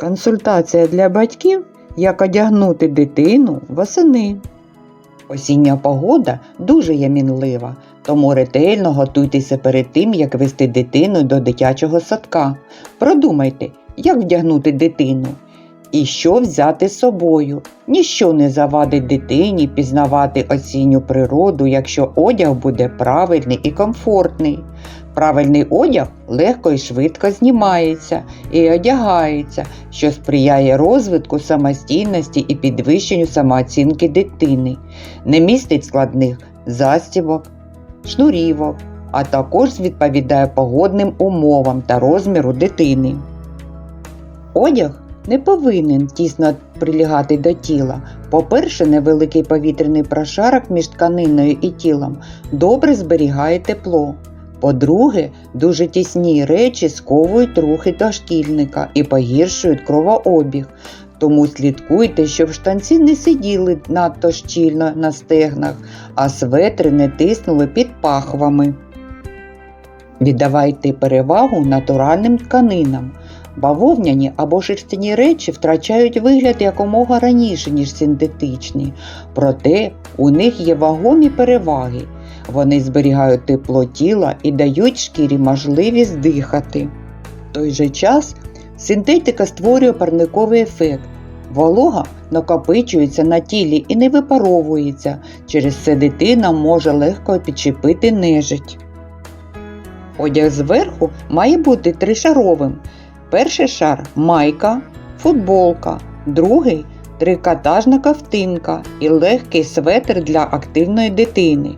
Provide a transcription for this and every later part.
Консультація для батьків, як одягнути дитину восени. Осіння погода дуже ямінлива, тому ретельно готуйтеся перед тим, як вести дитину до дитячого садка. Продумайте, як вдягнути дитину і що взяти з собою. Ніщо не завадить дитині пізнавати осінню природу, якщо одяг буде правильний і комфортний. Правильний одяг легко і швидко знімається і одягається, що сприяє розвитку самостійності і підвищенню самооцінки дитини, не містить складних застібок, шнурівок, а також відповідає погодним умовам та розміру дитини. Одяг не повинен тісно прилягати до тіла. По-перше, невеликий повітряний прошарок між тканиною і тілом добре зберігає тепло. По-друге, дуже тісні речі сковують рухи дошкільника і погіршують кровообіг. Тому слідкуйте, щоб штанці не сиділи надто щільно на стегнах, а светри не тиснули під пахвами. Віддавайте перевагу натуральним тканинам. Бавовняні або шерстяні речі втрачають вигляд якомога раніше, ніж синтетичні, проте у них є вагомі переваги. Вони зберігають тепло тіла і дають шкірі можливість дихати. В той же час синтетика створює парниковий ефект. Волога накопичується на тілі і не випаровується, через це дитина може легко підчепити нежить. Одяг зверху має бути тришаровим. Перший шар майка, футболка, другий трикотажна ковтинка і легкий светр для активної дитини,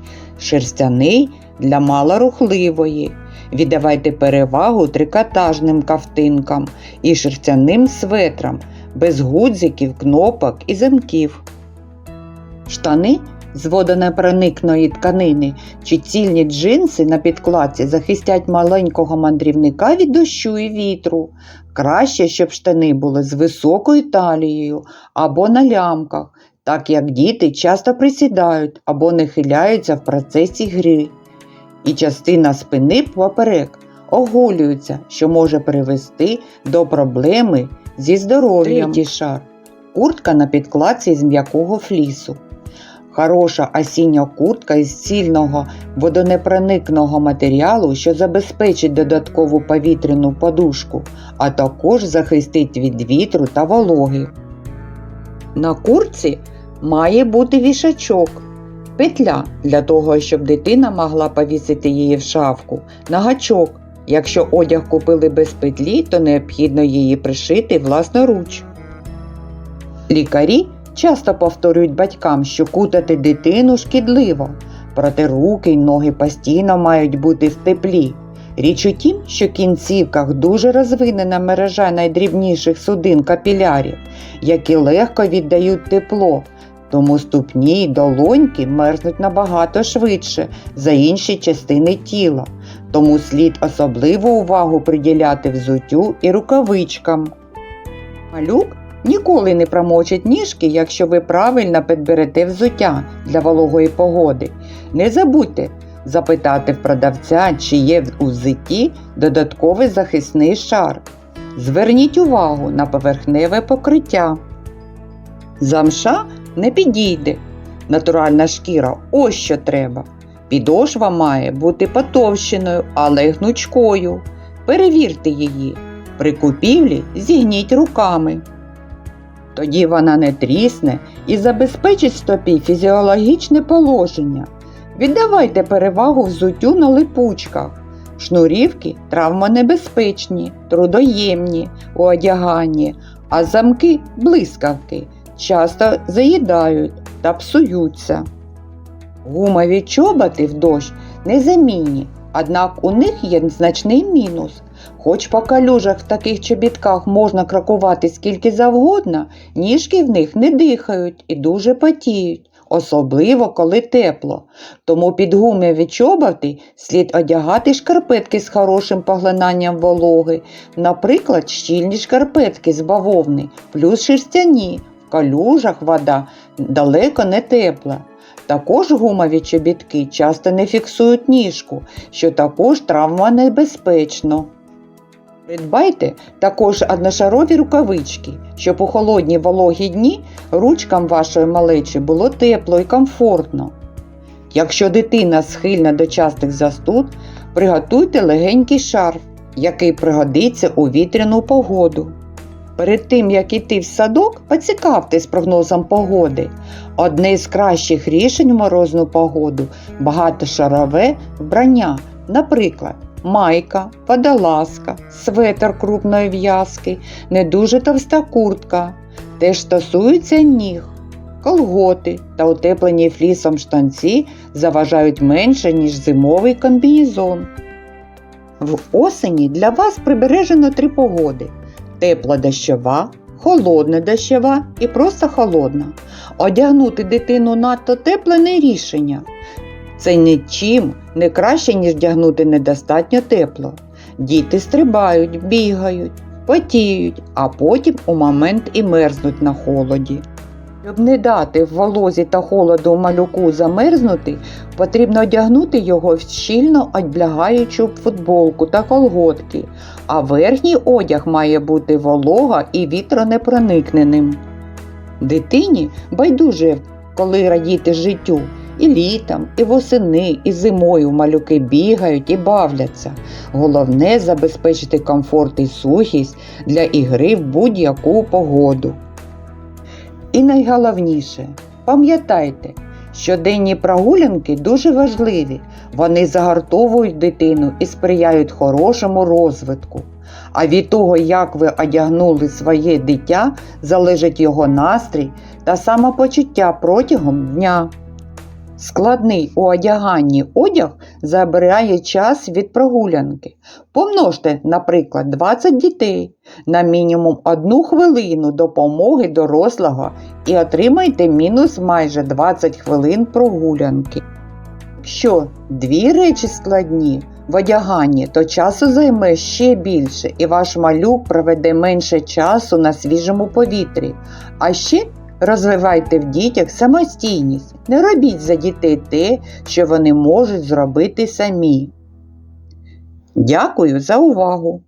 шерстяний для малорухливої. Віддавайте перевагу трикотажним ковтинкам і шерстяним светрам без гудзиків, кнопок і замків. Штани з водонепроникної тканини чи цільні джинси на підкладці захистять маленького мандрівника від дощу і вітру. Краще, щоб штани були з високою талією або на лямках, так як діти часто присідають або нахиляються в процесі гри. І частина спини поперек оголюється, що може привести до проблеми зі здоров'ям. Третій шар. Куртка на підкладці з м'якого флісу. Хороша осіння куртка із цільного водонепроникного матеріалу, що забезпечить додаткову повітряну подушку, а також захистить від вітру та вологи. На куртці має бути вішачок, петля для того, щоб дитина могла повісити її в шафку, на гачок. Якщо одяг купили без петлі, то необхідно її пришити власноруч. Лікарі часто повторюють батькам, що кутати дитину шкідливо, проте руки й ноги постійно мають бути в теплі. Річ у тім, що в кінцівках дуже розвинена мережа найдрібніших судин капілярів, які легко віддають тепло, тому ступні й долоньки мерзнуть набагато швидше за інші частини тіла, тому слід особливу увагу приділяти взуттю і рукавичкам. Малюк ніколи не промочить ніжки, якщо ви правильно підберете взуття для вологої погоди. Не забудьте запитати в продавця, чи є у взутті додатковий захисний шар. Зверніть увагу на поверхневе покриття. Замша не підійде. Натуральна шкіра ось що треба. Підошва має бути потовщеною, але гнучкою. Перевірте її. При купівлі зігніть руками. Тоді вона не трісне і забезпечить стопі фізіологічне положення. Віддавайте перевагу взуттю на липучках. Шнурівки травмонебезпечні, трудоємні у одяганні, а замки блискавки часто заїдають та псуються. Гумові чоботи в дощ незамінні, однак у них є значний мінус. Хоч по калюжах в таких чобітках можна крокувати скільки завгодно, ніжки в них не дихають і дуже потіють, особливо коли тепло. Тому під гумові чоботи слід одягати шкарпетки з хорошим поглинанням вологи, наприклад, щільні шкарпетки з бавовни, плюс шерстяні. Калюжах вода далеко не тепла. Також гумові чобітки часто не фіксують ніжку, що також травмонебезпечно. Придбайте також одношарові рукавички, щоб у холодні вологі дні ручкам вашої малечі було тепло і комфортно. Якщо дитина схильна до частих застуд, приготуйте легенький шарф, який пригодиться у вітряну погоду. Перед тим, як іти в садок, поцікавтесь прогнозом погоди. Одне з кращих рішень у морозну погоду багатошарове вбрання, наприклад, майка, водолазка, светр крупної в'язки, не дуже товста куртка. Теж стосується ніг. Колготи та утеплені флісом штанці заважають менше, ніж зимовий комбінезон. В осені для вас прибережено три погоди: тепла дощова, холодна дощова і просто холодна. Одягнути дитину надто тепле не рішення. Це нічим не краще, ніж вдягнути недостатньо тепло. Діти стрибають, бігають, потіють, а потім у момент і мерзнуть на холоді. Щоб не дати в волозі та холоду малюку замерзнути, потрібно одягнути його в щільно облягаючу футболку та колготки, а верхній одяг має бути волога і вітронепроникненим. Дитині байдуже, коли радіти життю, і літом, і восени, і зимою малюки бігають і бавляться. Головне забезпечити комфорт і сухість для ігри в будь-яку погоду. І найголовніше, пам'ятайте, щоденні прогулянки дуже важливі. Вони загартовують дитину і сприяють хорошому розвитку. А від того, як ви одягнули своє дитя, залежить його настрій та самопочуття протягом дня. Складний у одяганні одяг забирає час від прогулянки. Помножте, наприклад, 20 дітей на мінімум одну хвилину допомоги дорослого і отримайте мінус майже 20 хвилин прогулянки. Якщо дві речі складні в одяганні, то часу займе ще більше і ваш малюк проведе менше часу на свіжому повітрі. А ще розвивайте в дітях самостійність. Не робіть за дітей те, що вони можуть зробити самі. Дякую за увагу!